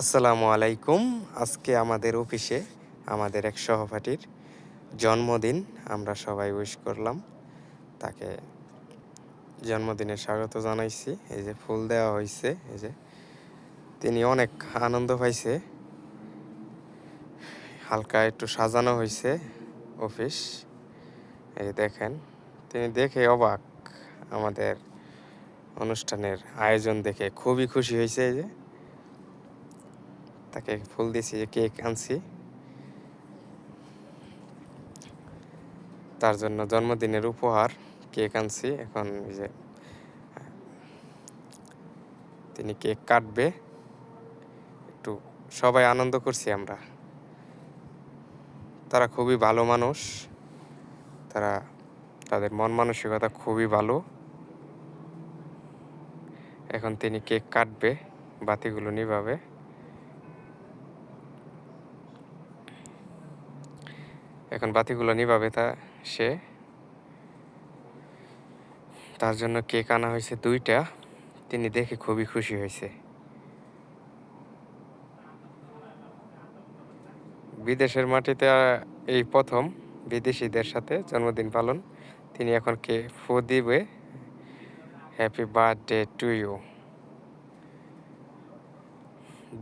আসসালামু আলাইকুম। আজকে আমাদের অফিসে আমাদের এক সহপাঠীর জন্মদিন, আমরা সবাই উইশ করলাম। তাকে জন্মদিনে স্বাগত জানাইছি। এই যে ফুল দেওয়া হয়েছে এই যে তিনি অনেক আনন্দ পাইছে। হালকা একটু সাজানো হয়েছে অফিস। এই দেখেন, তিনি দেখে অবাক। আমাদের অনুষ্ঠানের আয়োজন দেখে খুবই খুশি হয়েছে এই যে। তাকে ফুল দিয়েছি যে কেক আনছি। তার জন্য জন্মদিনের উপহার, কেক আনছি। এখন যে, তিনি কেক কাটবে। একটু সবাই আনন্দ করছি আমরা। তারা খুবই ভালো মানুষ। তারা, তাদের মন মানসিকতা খুবই ভালো। এখন তিনি কেক কাটবে, বাতিগুলো নিভাবে। এখন বাতিগুলো নিভাবে তা সে। তার জন্য কেক আনা হয়েছে দুইটা। তিনি দেখে খুবই খুশি হয়েছে। বিদেশের মাটিতে এই প্রথম বিদেশিদের সাথে জন্মদিন পালন। তিনি এখন কে, ফু দিবে। হ্যাপি বার্থডে টু ইউ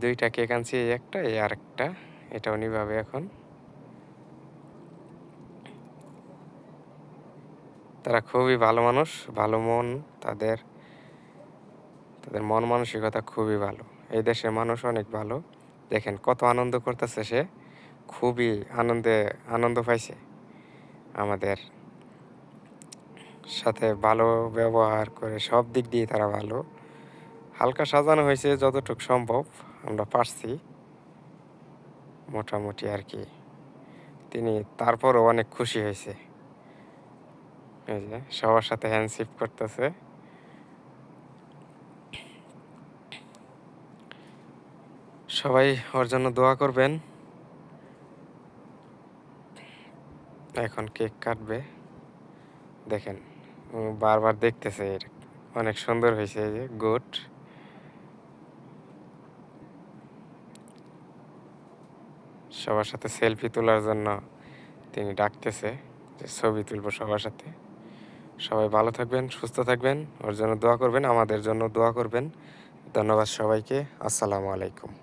দুইটা কেক আনছি এই একটা। এই আরেকটা এটাও নিভাবে এখন। তারা খুবই ভালো মানুষ, ভালো মন, তাদের তাদের মন মানসিকতা খুবই ভালো। এই দেশের মানুষ অনেক ভালো। দেখেন কত আনন্দ করতেছে সে। খুবই আনন্দে, আনন্দ পাইছে আমাদের। সাথে ভালো ব্যবহার করে সব দিক দিয়ে তারা ভালো। হালকা সাজানো হয়েছে যতটুকু সম্ভব, আমরা পারছি। মোটামুটি আর কি। তিনি তারপরও অনেক খুশি হয়েছে। এই যে, সবার সাথে হ্যান্ডশিপ করতেছে। সবাই ওর জন্য দোয়া করবেন। এখন কেক কাটবে। দেখেন বারবার দেখতেছে এর। অনেক সুন্দর হয়েছে এই যে, গুড। সবার সাথে সেলফি তোলার জন্য তিনি ডাকতেছে যে ছবি তুলবো সবার সাথে। সবাই ভালো থাকবেন, সুস্থ থাকবেন, ওর জন্য দোয়া করবেন, আমাদের জন্য দোয়া করবেন। ধন্যবাদ সবাইকে, আসসালামু আলাইকুম।